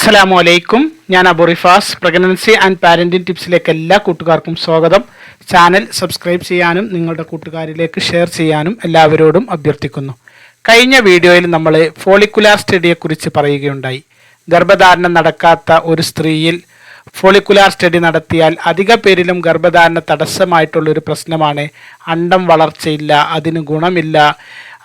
അസ്സലാമു അലൈക്കും. ഞാൻ അബുറിഫാസ് പ്രഗ്നൻസി ആൻഡ് പാരന്റിംഗ് ടിപ്സിലേക്ക് എല്ലാ കൂട്ടുകാർക്കും സ്വാഗതം. ചാനൽ സബ്സ്ക്രൈബ് ചെയ്യാനും നിങ്ങളുടെ കൂട്ടുകാരിലേക്ക് ഷെയർ ചെയ്യാനും എല്ലാവരോടും അഭ്യർത്ഥിക്കുന്നു. കഴിഞ്ഞ വീഡിയോയിൽ നമ്മൾ ഫോളിക്കുലാർ സ്റ്റഡിയെക്കുറിച്ച് പറയുകയുണ്ടായി. ഗർഭധാരണം നടക്കാത്ത ഒരു സ്ത്രീയിൽ ഫോളിക്കുലാർ സ്റ്റഡി നടത്തിയാൽ അധിക പേരിലും ഗർഭധാരണ തടസ്സമായിട്ടുള്ളൊരു പ്രശ്നമാണ് അണ്ടം വളർച്ചയില്ല അതിന് ഗുണമില്ല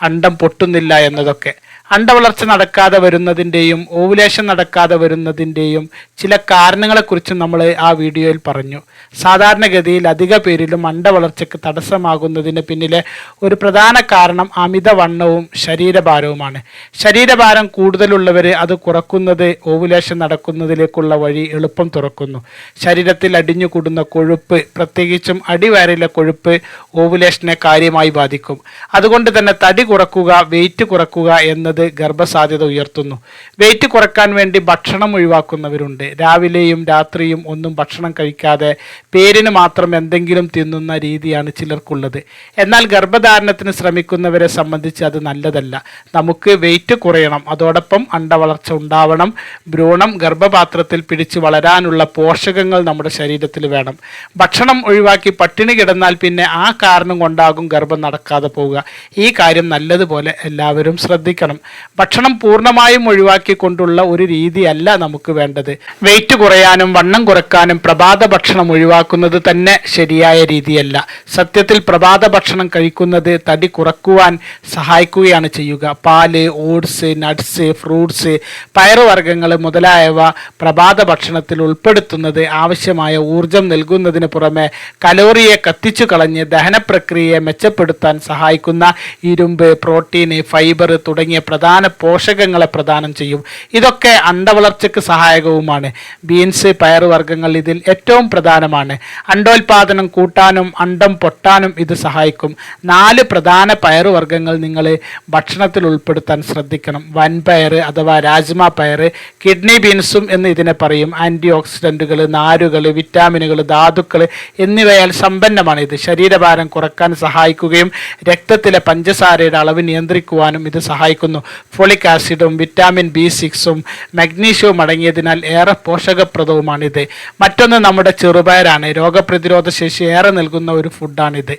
അണ്ടം പൊട്ടുന്നില്ല എന്നതൊക്കെ. അണ്ടവളർച്ച നടക്കാതെ വരുന്നതിന്റെയും ഓവുലേഷൻ നടക്കാതെ വരുന്നതിന്റെയും ചില കാരണങ്ങളെക്കുറിച്ച് നമ്മൾ ആ വീഡിയോയിൽ പറഞ്ഞു. സാധാരണഗതിയിൽ അധിക പേരിലും അണ്ടവളർച്ചയ്ക്ക് തടസ്സമാകുന്നതിന് പിന്നിലെ ഒരു പ്രധാന കാരണം അമിതവണ്ണവും ശരീരഭാരവുമാണ്. ശരീരഭാരം കൂടുതലുള്ളവർ അത് കുറക്കുന്നത് ഓവുലേഷൻ നടക്കുന്നതിലേക്കുള്ള വഴി എളുപ്പം തുറക്കുന്നു. ശരീരത്തിൽ അടിഞ്ഞുകൂടുന്ന കൊഴുപ്പ് പ്രത്യേകിച്ചും അടിവയറിലെ കൊഴുപ്പ് ഓവുലേഷനെ കാര്യമായി ബാധിക്കും. അതുകൊണ്ട് തന്നെ തടി കുറക്കുക വെയിറ്റ് കുറക്കുക എന്നത് ഗർഭസാധ്യത ഉയർത്തുന്നു. വെയിറ്റ് കുറയ്ക്കാൻ വേണ്ടി ഭക്ഷണം ഒഴിവാക്കുന്നവരുണ്ട്. രാവിലെയും രാത്രിയും ഒന്നും ഭക്ഷണം കഴിക്കാതെ പേരിന് മാത്രം എന്തെങ്കിലും തിന്നുന്ന രീതിയാണ് ചിലർക്കുള്ളത്. എന്നാൽ ഗർഭധാരണത്തിന് ശ്രമിക്കുന്നവരെ സംബന്ധിച്ച് അത് നല്ലതല്ല. നമുക്ക് വെയിറ്റ് കുറയണം. അതോടൊപ്പം അണ്ടവളർച്ച ഉണ്ടാവണം. ഭ്രൂണം ഗർഭപാത്രത്തിൽ പിടിച്ച് വളരാനുള്ള പോഷകങ്ങൾ നമ്മുടെ ശരീരത്തിൽ വേണം. ഭക്ഷണം ഒഴിവാക്കി പട്ടിണി കിടന്നാൽ പിന്നെ ആ കാരണം കൊണ്ടാകും ഗർഭം നടക്കാതെ പോവുക. ഈ കാര്യം നല്ലതുപോലെ എല്ലാവരും ശ്രദ്ധിക്കണം. ഭക്ഷണം പൂർണമായും ഒഴിവാക്കിക്കൊണ്ടുള്ള ഒരു രീതിയല്ല നമുക്ക് വേണ്ടത്. വെയിറ്റ് കുറയാനും വണ്ണം കുറയ്ക്കാനും പ്രഭാത ഭക്ഷണം ഒഴിവാക്കുന്നത് തന്നെ ശരിയായ രീതിയല്ല. സത്യത്തിൽ പ്രഭാത ഭക്ഷണം കഴിക്കുന്നത് തടി കുറക്കുവാൻ സഹായിക്കുകയാണ് ചെയ്യുക. പാൽ ഓട്സ് നട്ട്സ് ഫ്രൂട്ട്സ് പയറുവർഗങ്ങൾ മുതലായവ പ്രഭാത ഭക്ഷണത്തിൽ ഉൾപ്പെടുത്തുന്നത് ആവശ്യമായ ഊർജം നൽകുന്നതിന് പുറമെ കലോറിയെ കത്തിച്ചു കളഞ്ഞ് ദഹന പ്രക്രിയയെ മെച്ചപ്പെടുത്താൻ സഹായിക്കുന്ന ഇരുമ്പ് പ്രോട്ടീൻ ഫൈബർ തുടങ്ങിയ പ്രധാന പോഷകങ്ങളെ പ്രദാനം ചെയ്യും. ഇതൊക്കെ അണ്ടവളർച്ചയ്ക്ക് സഹായകവുമാണ്. ബീൻസ് പയറുവർഗങ്ങൾ ഇതിൽ ഏറ്റവും പ്രധാനമാണ്. അണ്ടോൽപാദനം കൂട്ടാനും അണ്ടം പൊട്ടാനും ഇത് സഹായിക്കും. നാല് പ്രധാന പയറുവർഗങ്ങൾ നിങ്ങൾ ഭക്ഷണത്തിൽ ഉൾപ്പെടുത്താൻ ശ്രദ്ധിക്കണം. വൻപയർ അഥവാ രാജ്മ പയർ കിഡ്നി ബീൻസും എന്ന് ഇതിനെ പറയും. ആന്റി ഓക്സിഡന്റുകൾ നാരുകൾ വിറ്റാമിനുകൾ ധാതുക്കൾ എന്നിവയാൽ സമ്പന്നമാണ് ഇത്. ശരീരഭാരം കുറയ്ക്കാൻ സഹായിക്കുകയും രക്തത്തിലെ പഞ്ചസാരയുടെ അളവ് നിയന്ത്രിക്കുവാനും ഇത് സഹായിക്കുന്നു. ഫോളിക് ആസിഡും വിറ്റാമിൻ ബി സിക്സും മഗ്നീഷ്യവും അടങ്ങിയതിനാൽ ഏറെ പോഷകപ്രദവുമാണിത്. മറ്റൊന്ന് നമ്മുടെ ചെറുപയറാണ്. രോഗപ്രതിരോധ ശേഷി ഏറെ നൽകുന്ന ഒരു ഫുഡാണിത്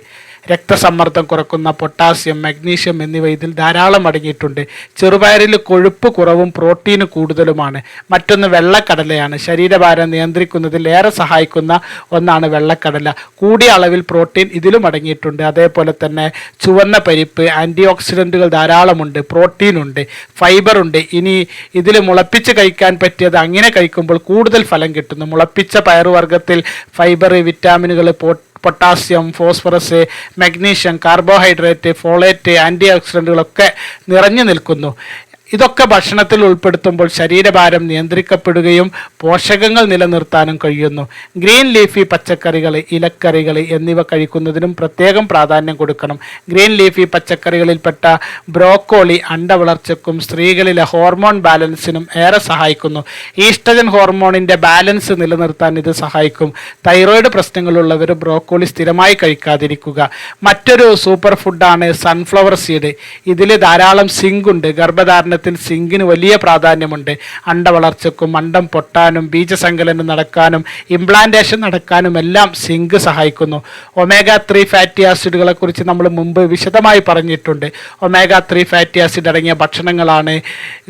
രക്തസമ്മർദ്ദം കുറക്കുന്ന പൊട്ടാസ്യം മഗ്നീഷ്യം എന്നിവ ഇതിൽ ധാരാളം അടങ്ങിയിട്ടുണ്ട്. ചെറുപയറിൽ കൊഴുപ്പ് കുറവും പ്രോട്ടീന് കൂടുതലുമാണ്. മറ്റൊന്ന് വെള്ളക്കടലയാണ്. ശരീരഭാരം നിയന്ത്രിക്കുന്നതിൽ ഏറെ സഹായിക്കുന്ന ഒന്നാണ് വെള്ളക്കടല. കൂടിയ അളവിൽ പ്രോട്ടീൻ ഇതിലും അടങ്ങിയിട്ടുണ്ട്. അതേപോലെ തന്നെ ചുവന്ന പരിപ്പ് ആന്റി ഓക്സിഡന്റുകൾ ധാരാളമുണ്ട് പ്രോട്ടീൻ ഉണ്ട് ഫൈബർ ഉണ്ട് ഇനി ഇതിൽ മുളപ്പിച്ച് കഴിക്കാൻ പറ്റിയത് അങ്ങനെ കഴിക്കുമ്പോൾ കൂടുതൽ ഫലം കിട്ടുന്നു. മുളപ്പിച്ച പയറുവർഗത്തിൽ fibre വിറ്റാമിനുകൾ potassium phosphorus magnesium carbohydrate folate anti ഓക്സിഡന്റുകളൊക്കെ നിറഞ്ഞു നിൽക്കുന്നു. ഇതൊക്കെ ഭക്ഷണത്തിൽ ഉൾപ്പെടുത്തുമ്പോൾ ശരീരഭാരം നിയന്ത്രിക്കപ്പെടുകയും പോഷകങ്ങൾ നിലനിർത്താനും കഴിയുന്നു. ഗ്രീൻ ലീഫി പച്ചക്കറികൾ ഇലക്കറികൾ എന്നിവ കഴിക്കുന്നതിനും പ്രത്യേകം പ്രാധാന്യം കൊടുക്കണം. ഗ്രീൻ ലീഫി പച്ചക്കറികളിൽപ്പെട്ട ബ്രോക്കോളി അണ്ടവളർച്ചയ്ക്കും സ്ത്രീകളിലെ ഹോർമോൺ ബാലൻസിനും ഏറെ സഹായിക്കുന്നു. ഈസ്ട്രജൻ ഹോർമോണിന്റെ ബാലൻസ് നിലനിർത്താൻ ഇത് സഹായിക്കും. തൈറോയിഡ് പ്രശ്നങ്ങളുള്ളവർ ബ്രോക്കോളി സ്ഥിരമായി കഴിക്കാതിരിക്കുക. മറ്റൊരു സൂപ്പർ ഫുഡാണ് സൺഫ്ലവർ സീഡ്. ഇതിൽ ധാരാളം സിങ്ക് ഉണ്ട് ഗർഭധാരണ ഉൽപാദനത്തിൽ സിങ്കിന് വലിയ പ്രാധാന്യമുണ്ട്. അണ്ടവളർച്ചക്കും അണ്ടം പൊട്ടാനും ബീജസങ്കലനം നടക്കാനും ഇംപ്ലാന്റേഷൻ നടക്കാനും എല്ലാം സിങ്ക് സഹായിക്കുന്നു. ഒമേഗ ത്രീ ഫാറ്റി ആസിഡുകളെ കുറിച്ച് നമ്മൾ മുമ്പ് വിശദമായി പറഞ്ഞിട്ടുണ്ട്. ഒമേഗ ത്രീ ഫാറ്റി ആസിഡ് അടങ്ങിയ ഭക്ഷണങ്ങളാണ്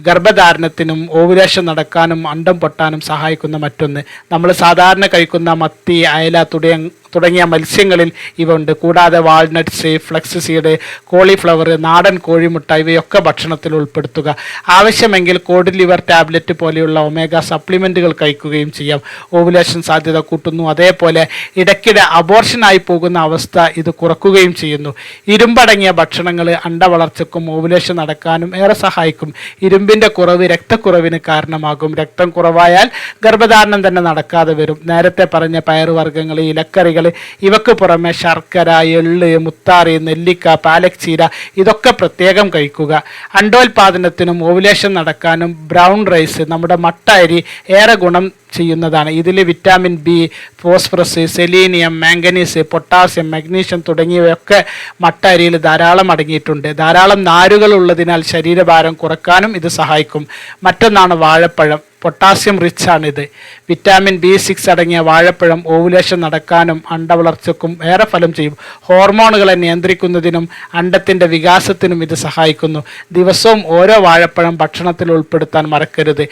ഗർഭധാരണത്തിനും ഓവുലേഷൻ നടക്കാനും അണ്ടം പൊട്ടാനും സഹായിക്കുന്ന മറ്റൊന്ന്. നമ്മൾ സാധാരണ കഴിക്കുന്ന മത്തി അയല തുടങ്ങിയ തുടങ്ങിയ മത്സ്യങ്ങളിൽ ഇവ ഉണ്ട് കൂടാതെ വാൾനട്ട്സ് ഫ്ലക്സ് സീഡ് കോളിഫ്ലവർ നാടൻ കോഴിമുട്ട ഇവയൊക്കെ ഭക്ഷണത്തിൽ ഉൾപ്പെടുത്തുക. ആവശ്യമെങ്കിൽ കോഡ് ലിവർ ടാബ്ലറ്റ് പോലെയുള്ള ഒമേഗ സപ്ലിമെന്റുകൾ കഴിക്കുകയും ചെയ്യാം. ഓവുലേഷൻ സാധ്യത കൂട്ടുന്നു. അതേപോലെ ഇടയ്ക്കിടെ അബോർഷനായി പോകുന്ന അവസ്ഥ ഇത് കുറക്കുകയും ചെയ്യുന്നു. ഇരുമ്പടങ്ങിയ ഭക്ഷണങ്ങൾ അണ്ടവളർച്ചക്കും ഓവുലേഷൻ നടക്കാനും ഏറെ സഹായിക്കും. ഇരുമ്പിന്റെ കുറവ് രക്തക്കുറവിന് കാരണമാകും. രക്തം കുറവായാൽ ഗർഭധാരണം തന്നെ നടക്കാതെ വരും. നേരത്തെ പറഞ്ഞ പയറുവർഗങ്ങൾ ഇലക്കറികൾ ഇവക്ക് പുറമെ ശർക്കര എള്ള് മുത്താറി നെല്ലിക്ക പാലക്ചീര ഇതൊക്കെ പ്രത്യേകം കഴിക്കുക. അണ്ടോൽപാദനത്തിനും ഓവുലേഷൻ നടക്കാനും ബ്രൗൺ റൈസ് നമ്മുടെ മട്ട അരി ഏറെ ഗുണം ചെയ്യുന്നതാണ്. ഇതിൽ vitamin B phosphorus selenium manganese potassium magnesium തുടങ്ങിയവയൊക്കെ മട്ട അരിയിൽ ധാരാളം അടങ്ങിയിട്ടുണ്ട്. ധാരാളം നാരുകൾ ഉള്ളതിനാൽ ശരീരഭാരം കുറക്കാനും ഇത് സഹായിക്കും. മറ്റൊന്നാണ് വാഴപ്പഴം. പൊട്ടാസ്യം റിച്ച് ആണിത് വിറ്റാമിൻ ബി സിക്സ് അടങ്ങിയ വാഴപ്പഴം ഓവുലേഷൻ നടക്കാനും അണ്ടവളർച്ചയ്ക്കും ഏറെ ഫലം ചെയ്യും. ഹോർമോണുകളെ നിയന്ത്രിക്കുന്നതിനും അണ്ടത്തിന്റെ വികാസത്തിനും ഇത് സഹായിക്കുന്നു. ദിവസവും ഓരോ വാഴപ്പഴം ഭക്ഷണത്തിൽ ഉൾപ്പെടുത്താൻ മറക്കരുത്.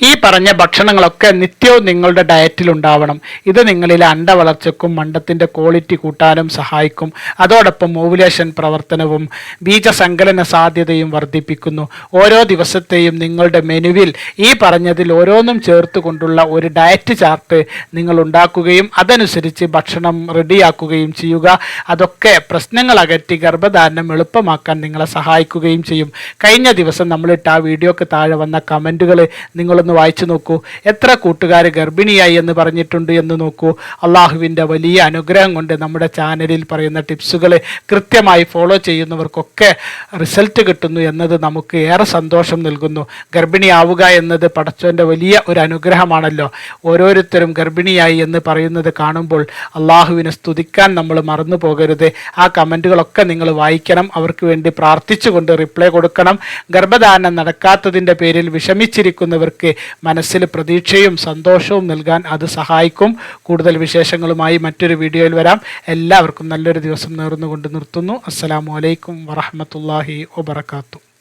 ഈ പറഞ്ഞ ഭക്ഷണങ്ങളൊക്കെ നിത്യവും നിങ്ങളുടെ ഡയറ്റിൽ ഉണ്ടാവണം. ഇത് നിങ്ങളിലെ അണ്ടവളർച്ചയ്ക്കും മണ്ടത്തിന്റെ ക്വാളിറ്റി കൂട്ടാനും സഹായിക്കും. അതോടൊപ്പം ഓവുലേഷൻ പ്രവർത്തനവും ബീജസങ്കലന സാധ്യതയും വർദ്ധിപ്പിക്കുന്നു. ഓരോ ദിവസത്തെയും നിങ്ങളുടെ മെനുവിൽ ഈ പറഞ്ഞതിൽ ഓരോന്നും ചേർത്തുകൊണ്ടുള്ള ഒരു ഡയറ്റ് ചാർട്ട് നിങ്ങൾ ഉണ്ടാക്കുകയും അതനുസരിച്ച് ഭക്ഷണം റെഡിയാക്കുകയും ചെയ്യുക. അതൊക്കെ പ്രശ്നങ്ങൾ അകറ്റി ഗർഭധാരണം എളുപ്പമാക്കാൻ നിങ്ങളെ സഹായിക്കുകയും ചെയ്യും. കഴിഞ്ഞ ദിവസം നമ്മളിട്ട് ആ വീഡിയോക്ക് താഴെ വന്ന കമന്റുകൾ നിങ്ങളൊന്ന് വായിച്ചു നോക്കൂ. എത്ര കൂട്ടുകാർ ഗർഭിണിയായി എന്ന് പറഞ്ഞിട്ടുണ്ട് എന്ന് നോക്കൂ. അള്ളാഹുവിന്റെ വലിയ അനുഗ്രഹം കൊണ്ട് നമ്മുടെ ചാനലിൽ പറയുന്ന ടിപ്സുകൾ കൃത്യമായി ഫോളോ ചെയ്യുന്നവർക്കൊക്കെ റിസൾട്ട് കിട്ടുന്നു എന്നത് നമുക്ക് ഏറെ സന്തോഷം നൽകുന്നു. ഗർഭിണിയാവുക എന്നത് പടച്ചോന്റെ വലിയ ഒരു അനുഗ്രഹമാണല്ലോ. ഓരോരുത്തരും ഗർഭിണിയായി എന്ന് പറയുന്നത് കാണുമ്പോൾ അള്ളാഹുവിനെ സ്തുതിക്കാൻ നമ്മൾ മറന്നു പോകരുത്. ആ കമന്റുകളൊക്കെ നിങ്ങൾ വായിക്കണം. അവർക്ക് വേണ്ടി പ്രാർത്ഥിച്ചുകൊണ്ട് റിപ്ലൈ കൊടുക്കണം. ഗർഭധാരണം നടക്കാത്തതിന്റെ പേരിൽ വിഷമിച്ചിരിക്കുന്നവർക്ക് മനസ്സിൽ പ്രതീക്ഷയും സന്തോഷവും നൽകാൻ അത് സഹായിക്കും. കൂടുതൽ വിശേഷങ്ങളുമായി മറ്റൊരു വീഡിയോയിൽ വരാം. എല്ലാവർക്കും നല്ലൊരു ദിവസം നേർന്നുകൊണ്ട് നിർത്തുന്നു. അസ്സാം വലൈക്കും വറഹമത്തല്ലാഹി വബർക്കാത്തു